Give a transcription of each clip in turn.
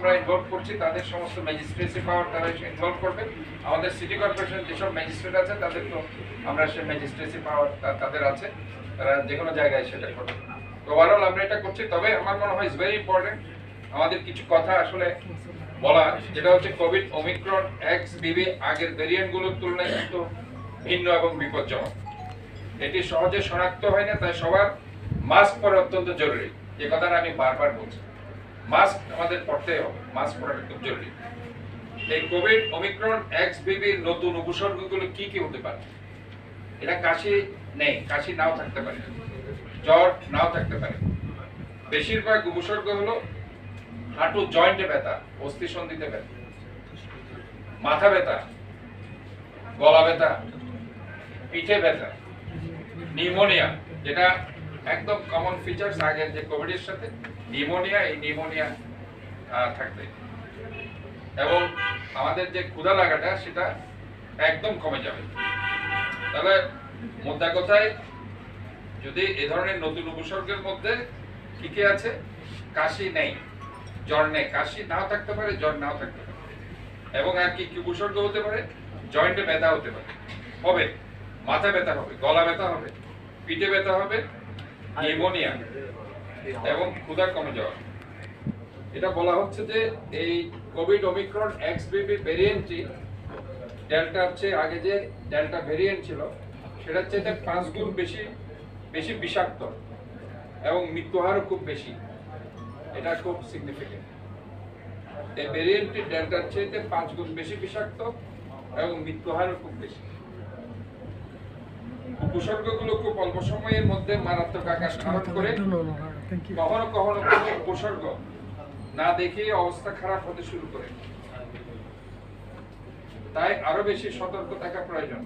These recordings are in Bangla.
আমরা ইনভলভ করছি, তাদের সমস্ত ম্যাজিস্ট্রেসি পাওয়ার তারা ইনভলভ করবে। আমাদের সিটি কর্পোরেশন যেসব ম্যাজিস্ট্রেট আছে, তাদের তো আমরা সে ম্যাজিস্ট্রেসি পাওয়ার তাদের আছে। তারা যে কোনো জায়গায় সেটা করবে। তো ওভারঅল আমরা এটা করছি, তবে আমার মনে হয় ইজ ভেরি ইম্পর্টেন্ট আমাদের কিছু কথা আসলে বলা, যেটা হচ্ছে কোভিড ওমিক্রন এক্স বিবি আগের ভেরিয়েন্টগুলোর তুলনায় কিন্তু ভিন্ন এবং বিপজ্জনক। এটি সহজে শনাক্ত হয় না, তাই সবার মাস্ক পরা অত্যন্ত জরুরি। যে কথাটা আমি বারবার বলছি। মাস্ক আমাদের পড়তেই হবে, মাস্ক পরাটা খুব জরুরি। এই কোভিড ওমিক্রন এক্স বিবির নতুন উপসর্গগুলো কি কি হতে পারে? এটা কাশি নেই, কাশি নাও থাকতে পারে। জ্বর নাও থাকতে পারে। বেশিরভাগ উপসর্গ হলো হাঁটু জয়েন্টে ব্যথা অস্থি সন্ধিতে ব্যথা, মাথা ব্যথা, গলা ব্যথা, পিঠে ব্যথা, নিউমোনিয়া, যেটা একদম কমন ফিচার্স আগের যে কোভিডের সাথে নিউমোনিয়া এই নিউমোনিয়া থাকবে। এবং আমাদের যে ক্ষুধা লাগাটা, সেটা একদম কমে যাবে। তাহলে মোদ্দা কথায়, যদি এ ধরনের নতুন উপসর্গের মধ্যে কি কি আছে? কাশি নেই। জ্বর নেই। কাশি নাও থাকতে পারে, জ্বর নাও থাকতে পারে। এবং আর কি কি উপসর্গ হতে পারে? জয়েন্টে ব্যথা হতে পারে। হবে। মাথা ব্যথা হবে, গলা ব্যথা হবে, পিঠে ব্যথা হবে নিউমোনিয়া এবং ক্ষুধা কমে যাওয়া। এটা বলা হচ্ছে যে এই কোভিড ওমিক্রন এক্স বিবি ভেরিয়েন্টটি ডেল্টা হচ্ছে আগে যে ডেল্টা ভেরিয়েন্ট ছিল, সেটার চেয়ে পাঁচ গুণ বেশি বেশি বিষাক্ত এবং মৃত্যু হারও খুব বেশি। এটা খুব সিগনিফিকেন্ট এই ভেরিয়েন্টটি ডেল্টার চেয়ে পাঁচ গুণ বেশি বিষাক্ত এবং মৃত্যু হারও খুব বেশি। উপসর্গগুলো খুব অল্প সময়ের মধ্যে মারাত্মক আকাশ ধারণ করে কখনো কখনো কোনো উপসর্গ না দেখে অবস্থা খারাপ হতে শুরু করে। তাই আরও বেশি সতর্ক থাকা প্রয়োজন।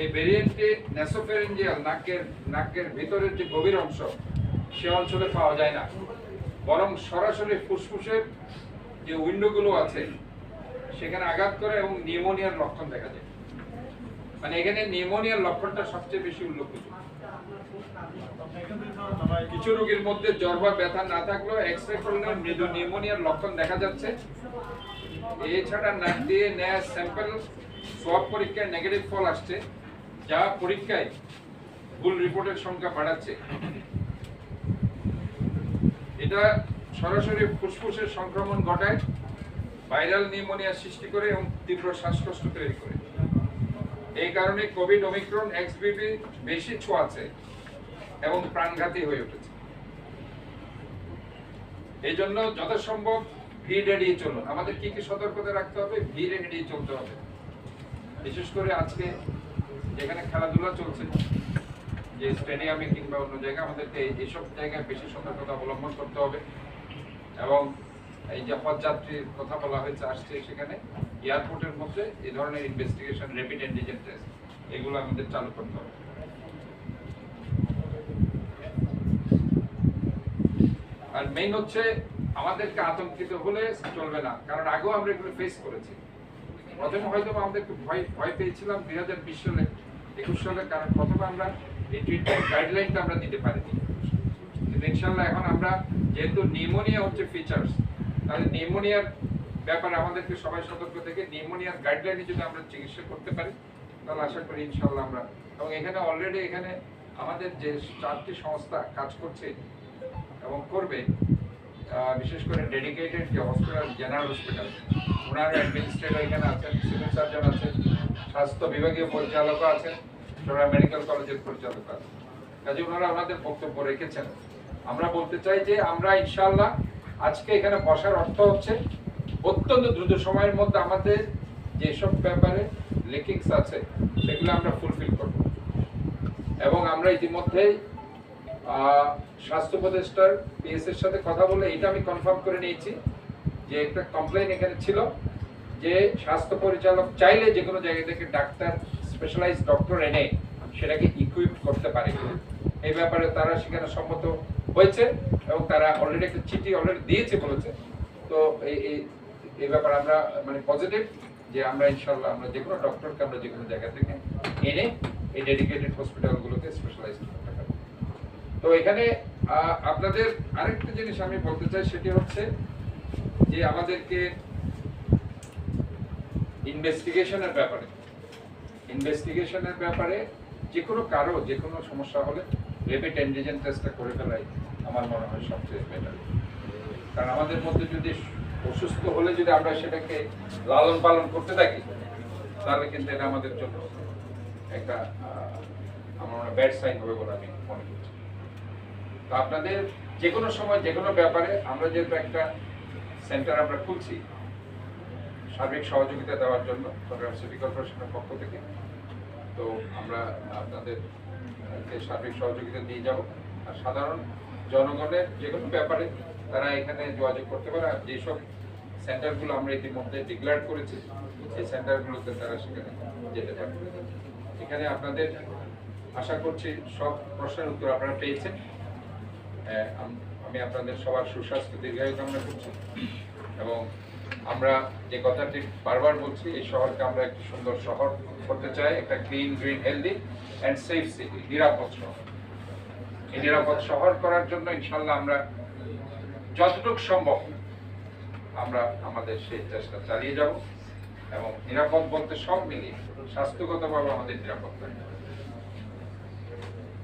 এই ভেরিয়েন্টটি নেসোফেরেঞ্জিয়াল নাকের নাকের ভিতরের যে গভীর অংশ সে অঞ্চলে পাওয়া যায় না। বরং সরাসরি ফুসফুসের যে উইন্ডোগুলো আছে সেখানে আঘাত করে এবং নিউমোনিয়ার লক্ষণ দেখা যায়। মানে এখানে নিউমোনিয়ার লক্ষণটা সবচেয়ে বেশি উল্লেখযোগ্য। কিছু রোগীর মধ্যে জ্বর বা ব্যথা না থাকলেও এক্স রে করলে মৃদু নিউমোনিয়ার লক্ষণ দেখা যাচ্ছে। এছাড়া নাক দিয়ে নেয়া স্যাম্পল সোয়াব পরীক্ষায় নেগেটিভ ফল আসছে, যা পরীক্ষায় ভুল রিপোর্টের সংখ্যা বাড়াচ্ছে। এটা সরাসরি ফুসফুসের সংক্রমণ ঘটায়, ভাইরাল নিউমোনিয়া সৃষ্টি করে এবং তীব্র শ্বাসকষ্ট তৈরি করে। এই কারণে কোভিড ওমিক্রন এক্সবিবি বেশি ছোঁয়াছে এবং প্রাণঘাতী হয়ে উঠেছে। এই জন্য যথাসম্ভব ভিড় এড়িয়ে চলুন। আমাদের কি কি সতর্কতা রাখতে হবে? ভিড় এড়িয়ে চলতে হবে। বিশেষ করে আজকে যেখানে খেলাধুলা চলছে, যে স্টেডিয়ামে কিংবা অন্য জায়গায় আমাদেরকে এই- এইসব জায়গায় বেশি সতর্কতা অবলম্বন করতে হবে। এবং এই যে পথযাত্রীর কথা বলা হয়েছে, আসছে সেখানে। এয়ারপোর্টের মধ্যে এই ধরনের ইনভেস্টিগেশন র্যাপিড অ্যান্টিজেন টেস্ট এগুলো আমাদের চালু করতে হবে। আর মেইন হচ্ছে আমাদেরকে আতঙ্কিত হলে চলবে না, কারণ আগেও আমরা এগুলো ফেস করেছি। প্রথমে হয়তো আমাদের একটু ভয় ভয় পেয়েছিলাম দুই হাজার বিশ সালে একুশ সালে কারণ প্রথমে আমরা এই ট্রিটমেন্ট গাইডলাইনটা আমরা দিতে পারিনি। ইনশাল্লাহ এখন আমরা যেহেতু নিউমোনিয়া হচ্ছে ফিচার্স তাহলে নিউমোনিয়ার ব্যাপারে আমাদেরকে সবাই সতর্ক থেকে নিউমোনিয়ার গাইডলাইনে যদি আমরা চিকিৎসা করতে পারি, তাহলে আশা করি ইনশাল্লাহ আমরা এবং এখানে অলরেডি এখানে আমাদের যে চারটি সংস্থা কাজ করছে এবং করবে বিশেষ করে ডেডিকেটেড যে হসপিটাল জেনারেল হসপিটাল ওনার অ্যাডমিনিস্ট্রেটর এখানে আছেন সিভিল সার্জন আছেন, স্বাস্থ্য বিভাগীয় পরিচালকও আছেন সবাই মেডিকেল কলেজের পরিচালক আছেন। কাজে ওনারা ওনাদের বক্তব্য রেখেছেন। আমরা বলতে চাই যে আমরা ইনশাল্লাহ আজকে এখানে বসার অর্থ হচ্ছে অত্যন্ত দ্রুত সময়ের মধ্যে আমাদের যেসব ব্যাপারে লেকিংস আছে, সেগুলো আমরা ফুলফিল করব। এবং আমরা ইতিমধ্যেই স্বাস্থ্য উপদেষ্টার পিএস এর সাথে কথা বলে এটা আমি কনফার্ম করে নিয়েছি যে একটা কমপ্লেন এখানে ছিল যে স্বাস্থ্য পরিচালক চাইলে যে কোনো জায়গা থেকে ডাক্তার স্পেশালাইজ ডক্টর এনে সেটাকে ইকুইপ করতে পারে এই ব্যাপারে তারা সেখানে সম্মত হয়েছে এবং তারা অলরেডি একটা চিঠি অলরেডি দিয়েছে বলেছে। তো এই এই- ব্যাপারে আমরা মানে পজিটিভ যে আমরা ইনশাল্লাহ আমরা যে কোনো ডক্টরকে আমরা যে কোনো জায়গা থেকে এনে এই ডেডিকেটেড হসপিটালগুলোকে স্পেশালাইজ করতে পারি। তো এখানে আপনাদের আরেকটা জিনিস আমি বলতে চাই, সেটি হচ্ছে যে আমাদেরকে ইনভেস্টিগেশনের ব্যাপারে ইনভেস্টিগেশনের ব্যাপারে যে কোনো কারও, যে কোনো সমস্যা হলে রেপিড অ্যান্টিজেন টেস্টটা করে ফেলাই আমার মনে হয় সবচেয়ে বেটার কারণ আমাদের মধ্যে যদি অসুস্থ হলে যদি আমরা সেটাকে লালন পালন করতে থাকি, তাহলে কিন্তু এটা আমাদের জন্য একটা আমার ব্যাড সাইন হবে বলে আমি মনে করছি। তো আপনাদের যে কোনো সময়, যে কোনো ব্যাপারে আমরা যেহেতু একটা সেন্টার আমরা খুলছি, সার্বিক সহযোগিতা দেওয়ার জন্য চট্টগ্রাম সিটি কর্পোরেশনের পক্ষ থেকে, তো আমরা আপনাদের সার্বিক সহযোগিতা দিয়ে যাব। আর সাধারণ জনগণের যে কোনো ব্যাপারে তারা এখানে যোগাযোগ করতে পারে। আর যেসব সেন্টারগুলো আমরা ইতিমধ্যে ডিক্লেয়ার করেছি, সেই সেন্টারগুলোতে তারা সেখানে যেতে পারে এখানে আপনাদের আশা করছি সব প্রশ্নের উত্তর আপনারা পেয়েছেন। আমি আপনাদের সবার সুস্বাস্থ্য, দীর্ঘায়ু কামনা করছি। এবং আমরা যে কথাটি বারবার বলছি, এই শহরকে আমরা একটি সুন্দর শহর করতে চাই, একটা clean green healthy and safe city নিরাপদ শহর। এই নিরাপদ শহর করার জন্য ইনশাল্লাহ আমরা যতটুকু সম্ভব আমরা আমাদের সেই চেষ্টা চালিয়ে যাব এবং নিরাপদ বলতে সব মিলিয়ে স্বাস্থ্যগতভাবে আমাদের নিরাপদ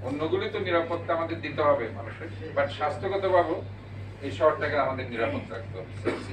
অন্যগুলি তো নিরাপত্তা আমাদের দিতে হবে মানুষের বাট স্বাস্থ্যগতভাবে এই শহরটাকে আমাদের নিরাপদ রাখতে হবে।